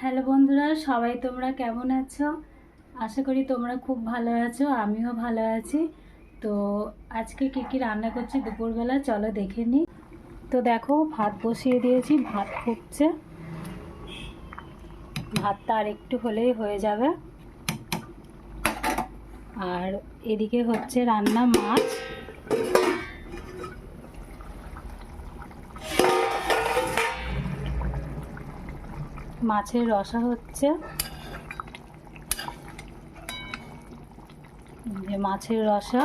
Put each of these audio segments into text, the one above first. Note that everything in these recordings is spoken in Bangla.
হ্যালো বন্ধুরা, সবাই তোমরা কেমন আছো? আশা করি তোমরা খুব ভালো আছো, আমিও ভালো আছি। তো আজকে কী কী রান্না করছি দুপুরবেলা, চলো দেখে নিই। তো দেখো, ভাত বসিয়ে দিয়েছি, ভাত ফুটছে। ভাতটা আর একটু হলেই হয়ে যাবে। আর এদিকে হচ্ছে রান্না মাছ। মাছের রসা হচ্ছে। যে মাছের রসা।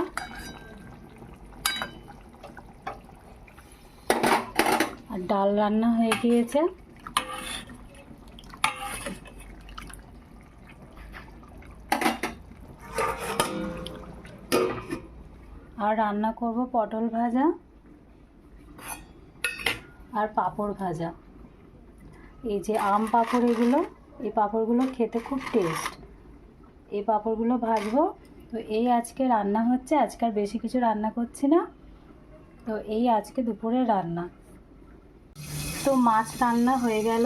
আর ডাল রান্না হয়ে গিয়েছে। আর রান্না করব পটল ভাজা আর পাঁপড় ভাজা। এই যে আম পাঁপড় এগুলো এই পাঁপড়গুলো খেতে খুব টেস্ট এই পাঁপড়গুলো ভাজবো। তো এই আজকে রান্না হচ্ছে, আজকে আর বেশি কিছু রান্না করছি না। তো এই আজকে দুপুরে রান্না। তো মাছ রান্না হয়ে গেল।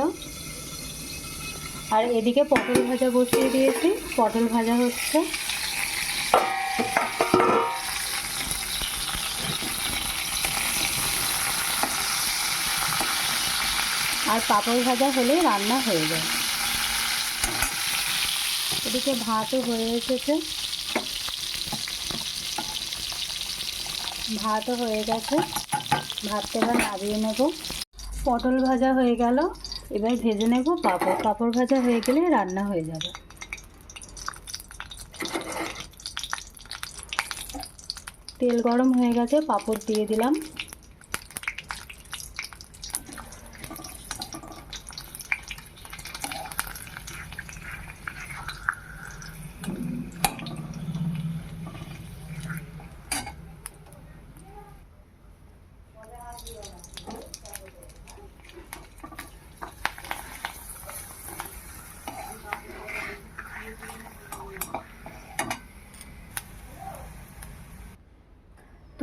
আর এদিকে পটল ভাজা বসিয়ে দিয়েছি। পটল ভাজা হচ্ছে। আর পাঁপড় ভাজা হলেই রান্না হয়ে যায়। এদিকে ভাতও হয়ে এসেছে। ভাতও হয়ে গেছে। ভাতটা এবার নামিয়ে নেব। পটল ভাজা হয়ে গেল। এবার ভেজে নেব পাঁপড়। পাঁপড় ভাজা হয়ে গেলে রান্না হয়ে যাবে। তেল গরম হয়ে গেছে, পাঁপড় দিয়ে দিলাম।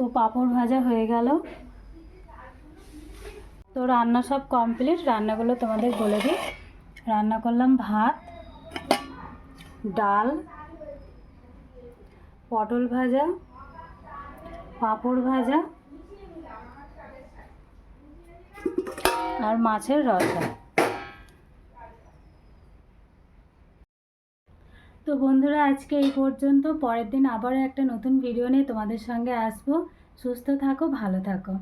তো পাঁপড় ভাজা হয়ে গেল। তো রান্না সব কমপ্লিট রান্নাগুলো তোমাদের বলে দিই। রান্না করলাম ভাত, ডাল, পটল ভাজা, পাঁপড় ভাজা, আর মাছের রসা। তো বন্ধুরা, আজকে এই পর্যন্ত। পরের দিন আবারও একটা নতুন ভিডিও নিয়ে তোমাদের সঙ্গে আসব। সুস্থ থাকো, ভালো থাকো।